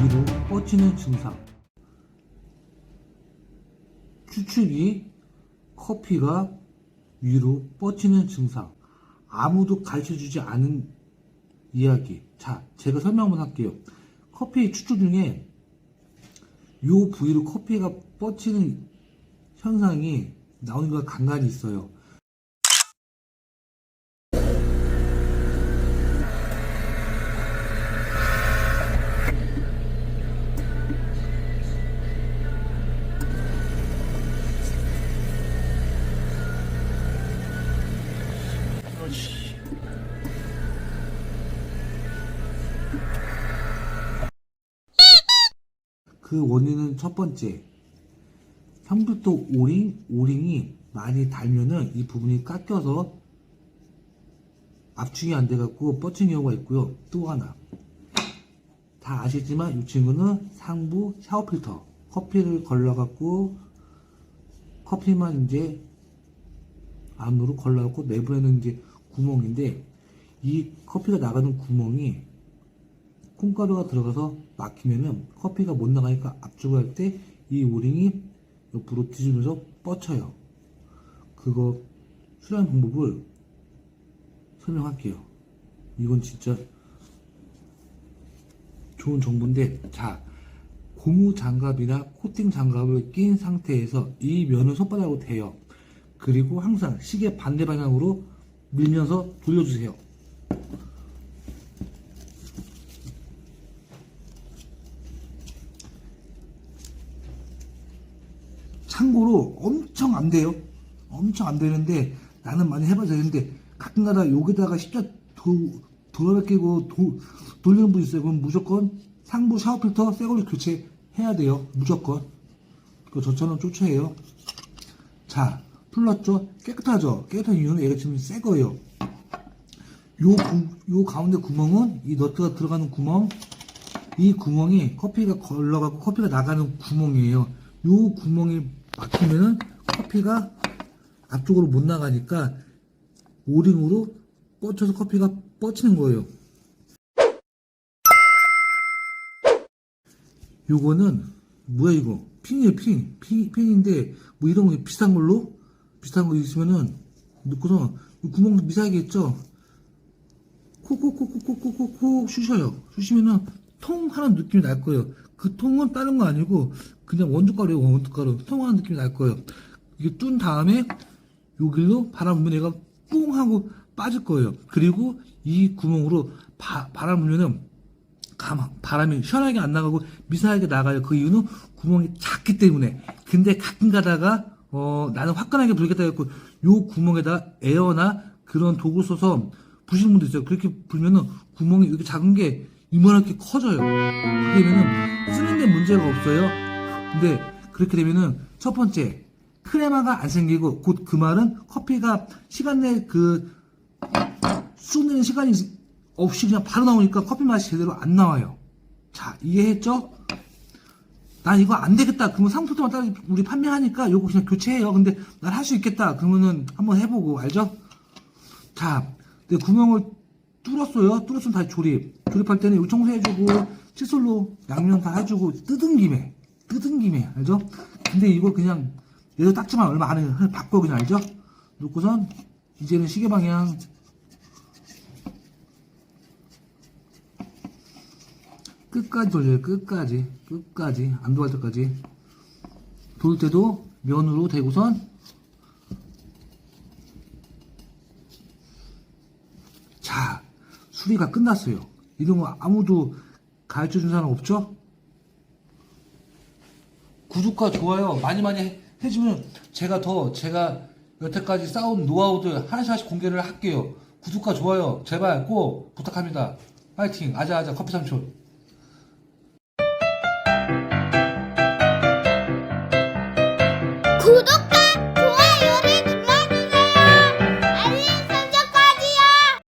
위로 뻗치는 증상. 추측이 커피가 위로 뻗치는 증상. 아무도 가르쳐 주지 않은 이야기. 자, 제가 설명 한번 할게요. 커피 추출 중에 요 부위로 커피가 뻗치는 현상이 나오는 거 간간히 있어요. 그 원인은 첫 번째, 컴퓨터 오링, 오링이 많이 달면은 이 부분이 깎여서 압축이 안 돼갖고 뻗친 경우가 있고요. 또 하나, 다 아시지만 이 친구는 상부 샤워 필터, 커피를 걸러갖고 커피만 이제 안으로 걸러갖고 내부에는 이제 구멍인데 이 커피가 나가는 구멍이 콩가루가 들어가서 막히면은 커피가 못 나가니까 압축을 할 때 이 오링이 옆으로 뒤집어서 뻗쳐요. 그거 수량 방법을 설명할게요. 이건 진짜 좋은 정보인데, 자, 고무 장갑이나 코팅 장갑을 낀 상태에서 이 면을 손바닥으로 대요. 그리고 항상 시계 반대 방향으로 밀면서 돌려주세요. 참고로 엄청 안 돼요. 엄청 안 되는데 나는 많이 해봐야 되는데 가끔가다 여기다가 십자 도, 도로를 끼고 도, 돌리는 분 있어요. 그럼 무조건 상부 샤워 필터 새 걸로 교체해야 돼요. 무조건. 그 저처럼 쫓아해요. 자, 풀렀죠? 깨끗하죠? 깨끗한 이유는 얘가 지금 새 거예요. 요, 구- 요 가운데 구멍은 이 너트가 들어가는 구멍, 이 구멍이 커피가 걸러가고 커피가 나가는 구멍이에요. 요 구멍이 막히면은 커피가 앞쪽으로 못 나가니까 오링으로 뻗쳐서 커피가 뻗치는 거예요. 요거는 뭐야 이거? 핀이에요 핀. 핀 핀인데 뭐 이런 거 비싼 걸로? 비싼 거 있으면은 넣고서 이 구멍 미세하게 있죠? 콕콕콕콕콕콕콕 쑤셔요. 쑤시면은 통 하는 느낌이 날 거예요 그 통은 다른 거 아니고 그냥 원두가루예요 원두가루 통 하는 느낌이 날 거예요 이게 뚫은 다음에 여기로 바람 불면 얘가 뿡 하고 빠질 거예요 그리고 이 구멍으로 바, 바람 불면은 가만 바람이 시원하게 안 나가고 미세하게 나가요. 그 이유는 구멍이 작기 때문에. 근데 가끔 가다가 어 나는 화끈하게 불겠다 했고 요 구멍에다 에어나 그런 도구 써서 부시는 분도 있어요. 그렇게 불면은 구멍이 이렇게 작은 게 이만하게 커져요. 그렇게 되면은 쓰는 데 문제가 없어요. 근데 그렇게 되면은 첫 번째 크레마가 안 생기고 곧 그 말은 커피가 시간 내그 쏟는 시간이 없이 그냥 바로 나오니까 커피 맛이 제대로 안 나와요. 자, 이해했죠? 난 이거 안 되겠다. 그러면 상품만 따로 우리 판매하니까 요거 그냥 교체해요. 근데 난 할 수 있겠다. 그러면은 한번 해보고, 알죠? 자, 내 구멍을 뚫었어요. 뚫었으면 다시 조립. 조립할 때는 요 청소해주고, 칫솔로 양면 다 해주고, 뜯은 김에, 뜯은 김에, 알죠? 근데 이거 그냥, 얘도 닦지만 얼마 안 해요. 바꿔, 그냥, 알죠? 놓고선, 이제는 시계 방향, 끝까지 돌려요. 끝까지. 끝까지. 안 돌아갈 때까지. 돌 때도 면으로 대고선 자, 수리가 끝났어요. 거 아무도 가르쳐 준 사람 없죠? 구독과 좋아요 많이 많이 해- 해주면 제가 더 제가 여태까지 쌓은 노하우들 하나씩 하나씩 공개를 할게요. 구독과 좋아요 제발 꼭 부탁합니다. 파이팅 아자아자 커피 삼촌. 구독